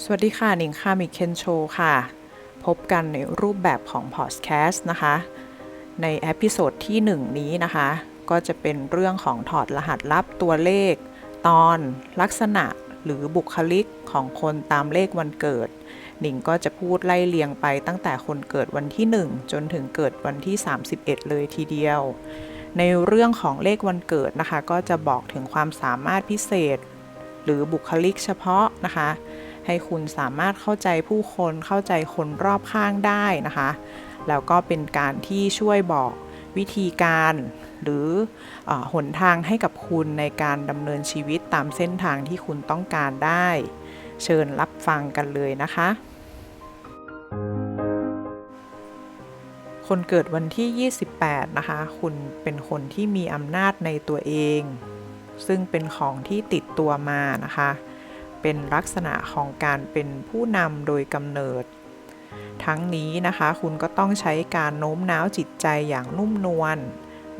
สวัสดีค่ะหนิงค่ะมิเคนโชค่ะ พบกันในรูปแบบของพอดแคสต์นะคะ ในเอพิโซดที่ 1 นี้นะคะ ก็จะเป็นเรื่องของถอดรหัสลับตัวเลข ตอนลักษณะหรือบุคลิกของคนตามเลขวันเกิด หนิงก็จะพูดไล่เลียงไปตั้งแต่คนเกิดวันที่ 1 จนถึงเกิดวันที่ 31 เลยทีเดียว ในเรื่องของเลขวันเกิดนะคะ ก็จะบอกถึงความสามารถพิเศษ หรือบุคลิกเฉพาะนะคะ ให้คุณสามารถเข้าใจผู้คนเข้าใจคนรอบข้างได้นะคะ แล้วก็เป็นการที่ช่วยบอกวิธีการหรืออหนทางให้กับคุณในการดำเนินชีวิตตามเส้นทางที่คุณต้องการได้ เชิญรับฟังกันเลยนะคะ คนเกิดวันที่ 28 นะคะ คุณเป็นคนที่มีอำนาจในตัวเอง ซึ่งเป็นของที่ติดตัวมานะคะ เป็นลักษณะของการเป็นผู้นำโดยกำเนิด ทั้งนี้นะคะคุณก็ต้องใช้การโน้มน้าวจิตใจอย่างนุ่มนวล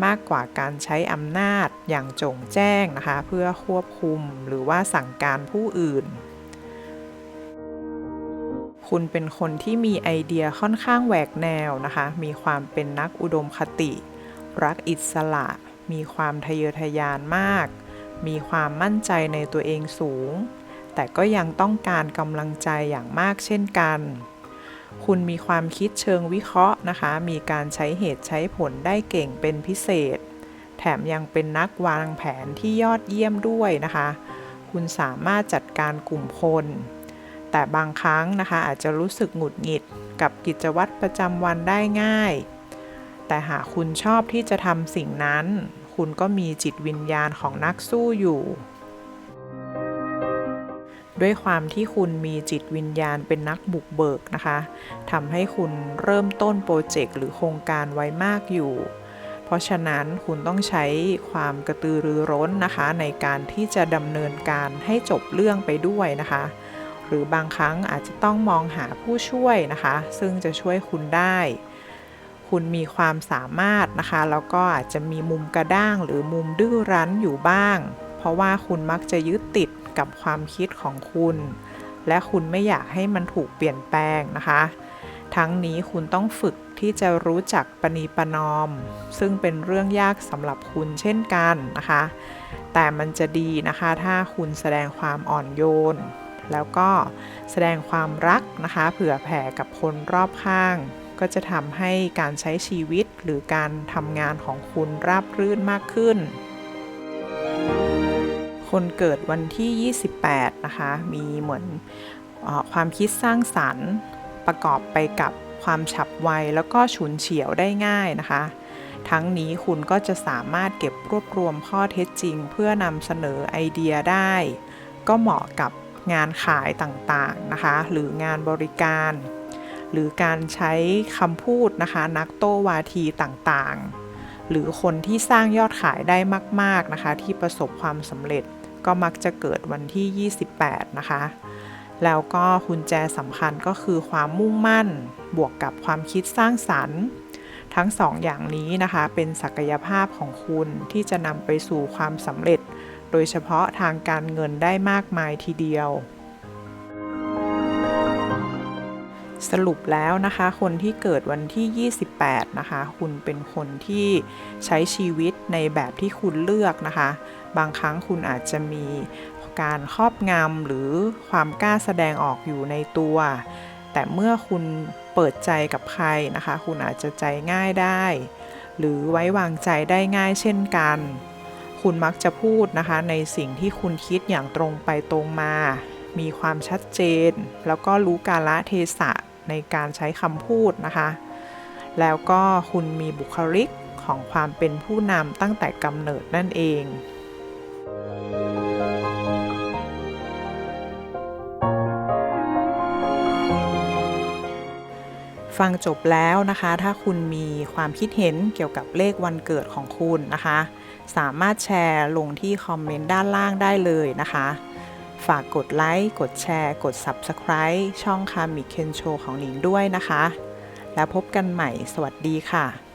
มากกว่าการใช้อำนาจอย่างจงแจ้งนะคะ เพื่อควบคุมหรือว่าสั่งการผู้อื่น คุณเป็นคนที่มีไอเดียค่อนข้างแหวกแนวนะคะ มีความเป็นนักอุดมคติ รักอิสระ มีความทะเยอทะยานมาก มีความมั่นใจในตัวเองสูง แต่ก็ยังต้องการกำลังใจอย่างมากเช่นกัน คุณมีความคิดเชิงวิเคราะห์นะคะ มีการใช้เหตุใช้ผลได้เก่งเป็นพิเศษ แถมยังเป็นนักวางแผนที่ยอดเยี่ยมด้วยนะคะ คุณสามารถจัดการกลุ่มคน แต่บางครั้งนะคะอาจจะรู้สึกหงุดหงิดกับกิจวัตรประจำวันได้ง่าย แต่หากคุณชอบที่จะทำสิ่งนั้น คุณก็มีจิตวิญญาณของนักสู้อยู่ ด้วยความที่คุณมีจิตวิญญาณเป็นนักบุกเบิกนะคะทำให้คุณเริ่มต้นโปรเจกต์หรือโครงการไว้มากอยู่ เพราะฉะนั้นคุณต้องใช้ความกระตือรือร้นนะคะ ในการที่จะดำเนินการให้จบเรื่องไปด้วยนะคะ หรือบางครั้งอาจจะต้องมองหาผู้ช่วยนะคะ ซึ่งจะช่วยคุณได้ คุณมีความสามารถนะคะ แล้วก็อาจจะมีมุมกระด้างหรือมุมดื้อรั้นอยู่บ้าง เพราะว่าคุณมักจะยึดติด กับความคิดของคุณ และคุณไม่อยากให้มันถูกเปลี่ยนแปลงนะคะ ทั้งนี้คุณต้องฝึกที่จะรู้จักปณีประนอม ซึ่งเป็นเรื่องยากสำหรับคุณเช่นกันนะคะ แต่มันจะดีนะคะถ้าคุณแสดงความอ่อนโยน แล้วก็แสดงความรักนะคะ เผื่อแผ่กับคนรอบข้าง ก็จะทำให้การใช้ชีวิตหรือการทำงานของคุณราบรื่นมากขึ้น คนเกิดวันที่ 28 นะคะ มีเหมือนออความคิดสร้างสรรค์ประกอบไปกับความฉับไวแล้วก็ฉุนเฉียวได้ง่ายนะคะ ทั้งนี้คุณก็จะสามารถเก็บรวบรวมข้อเท็จจริง เพื่อนำเสนอไอเดียได้ ก็เหมาะกับงานขายต่างๆนะคะ หรืองานบริการ หรือการใช้คำพูดนะคะ นักโต้วาทีต่างๆ หรือคนที่สร้างยอดขายได้มาก ๆนะคะ ที่ประสบความสำเร็จ ก็มักจะเกิดวันที่ 28 นะคะ แล้วก็คุณแจสำคัญก็คือความมุ่งมั่นบวกกับความคิดสร้างสรรค์ ทั้งสองอย่างนี้นะคะ เป็นศักยภาพของคุณที่จะนำไปสู่ความสำเร็จ โดยเฉพาะทางการเงินได้มากมายทีเดียว สรุปแล้วนะคะ คนที่เกิดวันที่ 28 นะคะ คุณเป็นคนที่ใช้ชีวิตในแบบที่คุณเลือกนะคะ บางครั้งคุณอาจจะมีการครอบงำหรือความกล้าแสดงออกอยู่ในตัว แต่เมื่อคุณเปิดใจกับใครนะคะ คุณอาจจะใจง่ายได้ หรือไว้วางใจได้ง่ายเช่นกัน คุณมักจะพูดนะคะ ในสิ่งที่คุณคิดอย่างตรงไปตรงมามีความชัดเจน แล้วก็รู้กาลเทศะ ในการใช้คำพูดนะคะ แล้วก็คุณมีบุคลิกของความเป็นผู้นำตั้งแต่กำเนิดนั่นเองฟังจบแล้วนะคะ ถ้าคุณมีความคิดเห็นเกี่ยวกับเลขวันเกิดของคุณนะคะ สามารถแชร์ลงที่คอมเมนต์ด้านล่างได้เลยนะคะ ฝากกดไลค์ กดแชร์ กด Subscribe ช่องคามิเคนโชของหนิงด้วยนะคะ แล้วพบกันใหม่ สวัสดีค่ะ